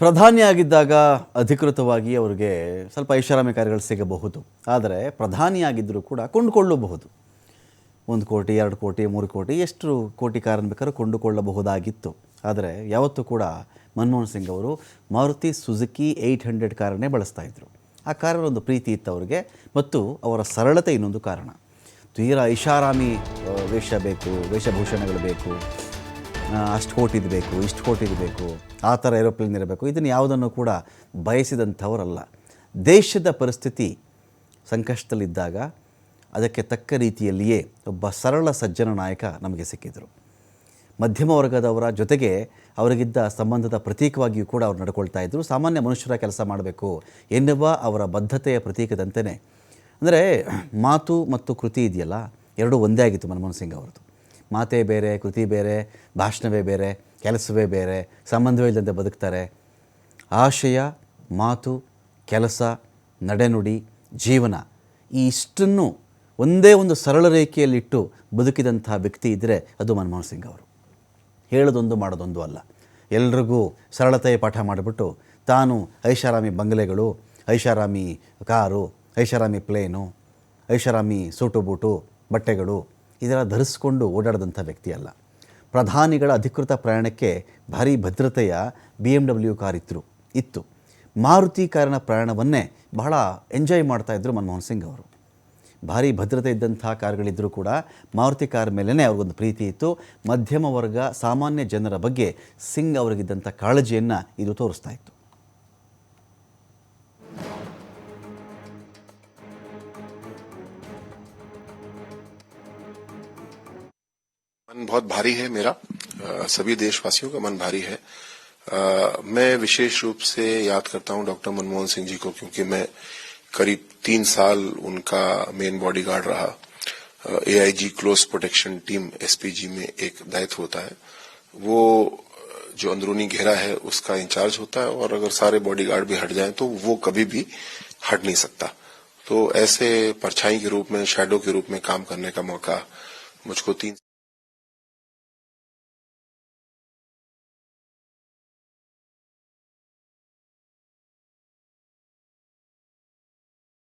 ಪ್ರಧಾನಿಯಾಗಿದ್ದಾಗ ಅಧಿಕೃತವಾಗಿ ಅವರಿಗೆ ಸ್ವಲ್ಪ ಐಷಾರಾಮಿ ಕಾರ್ಯಗಳು ಸಿಗಬಹುದು. ಆದರೆ ಪ್ರಧಾನಿಯಾಗಿದ್ದರೂ ಕೂಡ ಕೊಂಡುಕೊಳ್ಳಬಹುದು. ಒಂದು ಕೋಟಿ, ಎರಡು ಕೋಟಿ, ಮೂರು ಕೋಟಿ ಎಷ್ಟು ಕೋಟಿ ಕಾರ್ಮಿಕರು ಕೊಂಡುಕೊಳ್ಳಬಹುದಾಗಿತ್ತು. ಆದರೆ ಯಾವತ್ತೂ ಕೂಡ ಮನಮೋಹನ್ ಸಿಂಗ್ ಅವರು ಮಾರುತಿ ಸುಜುಕಿ ಏಯ್ಟ್ ಹಂಡ್ರೆಡ್ ಕಾರನ್ನೇ ಬಳಸ್ತಾ ಇದ್ದರು ಆ ಕಾರರ ಒಂದು ಪ್ರೀತಿ ಇತ್ತು ಅವರಿಗೆ ಮತ್ತು ಅವರ ಸರಳತೆ ಇನ್ನೊಂದು ಕಾರಣ. ತೀರಾ ಐಷಾರಾಮಿ ವೇಷ ಬೇಕು, ವೇಷಭೂಷಣಗಳು ಬೇಕು. ಅಷ್ಟು ಕೋಟಿದು ಬೇಕು, ಇಷ್ಟು ಕೋಟಿದು ಬೇಕು, ಆ ಥರ ಏರೋಪ್ಲೇನ್ ಇರಬೇಕು, ಇದನ್ನು ಯಾವುದನ್ನು ಕೂಡ ಬಯಸಿದಂಥವರಲ್ಲ. ದೇಶದ ಪರಿಸ್ಥಿತಿ ಸಂಕಷ್ಟದಲ್ಲಿದ್ದಾಗ ಅದಕ್ಕೆ ತಕ್ಕ ರೀತಿಯಲ್ಲಿಯೇ ಒಬ್ಬ ಸರಳ ಸಜ್ಜನ ನಾಯಕ ನಮಗೆ ಸಿಕ್ಕಿದರು. ಮಧ್ಯಮ ವರ್ಗದವರ ಜೊತೆಗೆ ಅವರಿಗಿದ್ದ ಸಂಬಂಧದ ಪ್ರತೀಕವಾಗಿಯೂ ಕೂಡ ಅವರು ನಡ್ಕೊಳ್ತಾ ಇದ್ದರು ಸಾಮಾನ್ಯ ಮನುಷ್ಯರ ಕೆಲಸ ಮಾಡಬೇಕು ಎನ್ನುವ ಅವರ ಬದ್ಧತೆಯ ಪ್ರತೀಕದಂತೆಯೇ ಅಂದರೆ ಮಾತು ಮತ್ತು ಕೃತಿ ಇದೆಯಲ್ಲ, ಎರಡೂ ಒಂದೇ ಆಗಿತ್ತು ಮನಮೋಹನ್ ಸಿಂಗ್ ಅವರದು ಮಾತೇ ಬೇರೆ, ಕೃತಿ ಬೇರೆ, ಭಾಷಣವೇ ಬೇರೆ, ಕೆಲಸವೇ ಬೇರೆ, ಸಂಬಂಧವೇ ಇಲ್ಲದಂತೆ ಬದುಕ್ತಾರೆ. ಆಶಯ, ಮಾತು, ಕೆಲಸ, ನಡೆನುಡಿ, ಜೀವನ, ಈ ಇಷ್ಟನ್ನು ಒಂದೇ ಒಂದು ಸರಳ ರೇಖೆಯಲ್ಲಿಟ್ಟು ಬದುಕಿದಂಥ ವ್ಯಕ್ತಿ ಇದ್ದರೆ ಅದು ಮನಮೋಹನ್ ಸಿಂಗ್ ಅವರು. ಹೇಳೋದೊಂದು ಮಾಡೋದೊಂದು ಅಲ್ಲ. ಎಲ್ರಿಗೂ ಸರಳತೆಯ ಪಾಠ ಮಾಡಿಬಿಟ್ಟು ತಾನು ಐಷಾರಾಮಿ ಬಂಗಲೆಗಳು, ಐಷಾರಾಮಿ ಕಾರು, ಐಷಾರಾಮಿ ಪ್ಲೇನು, ಐಷಾರಾಮಿ ಸೂಟು ಬೂಟು, ಬಟ್ಟೆಗಳು ಇದೆಲ್ಲ ಧರಿಸ್ಕೊಂಡು ಓಡಾಡಿದಂಥ ವ್ಯಕ್ತಿ ಅಲ್ಲ. ಪ್ರಧಾನಿಗಳ ಅಧಿಕೃತ ಪ್ರಯಾಣಕ್ಕೆ ಭಾರೀ ಭದ್ರತೆಯ ಬಿ ಎಂ ಡಬ್ಲ್ಯೂ ಕಾರ್ ಇತ್ತು ಇತ್ತು. ಮಾರುತಿ ಕಾರಿನ ಪ್ರಯಾಣವನ್ನೇ ಬಹಳ ಎಂಜಾಯ್ ಮಾಡ್ತಾಯಿದ್ರು ಮನಮೋಹನ್ ಸಿಂಗ್ ಅವರು. ಭಾರೀ ಭದ್ರತೆ ಇದ್ದಂಥ ಕಾರ್ಗಳಿದ್ದರೂ ಕೂಡ ಮಾರುತಿ ಕಾರ್ ಮೇಲೇ ಅವ್ರಿಗೊಂದು ಪ್ರೀತಿ ಇತ್ತು. ಮಧ್ಯಮ ವರ್ಗ, ಸಾಮಾನ್ಯ ಜನರ ಬಗ್ಗೆ ಸಿಂಗ್ ಅವರಿಗಿದ್ದಂಥ ಕಾಳಜಿಯನ್ನು ಇದು ತೋರಿಸ್ತಾ ಇತ್ತು. मन बहुत भारी है मेरा। अ, सभी देशवासियों का मन भारी है। अ, मैं विशेष रूप से याद करता हूँ डॉक्टर मनमोहन सिंह जी को क्योंकि मैं करीब तीन साल उनका मेन बॉडीगार्ड रहा। AIG close protection team SPG में एक दायित्व होता है। वो जो अंदरूनी घेरा है उसका इंचार्ज होता है और अगर सारे बॉडीगार्ड भी हट जाएँ तो वो कभी भी हट नहीं सकता। तो ऐसे परछाई के रूप में शैडो के रूप में काम करने का मौका मुझको तीन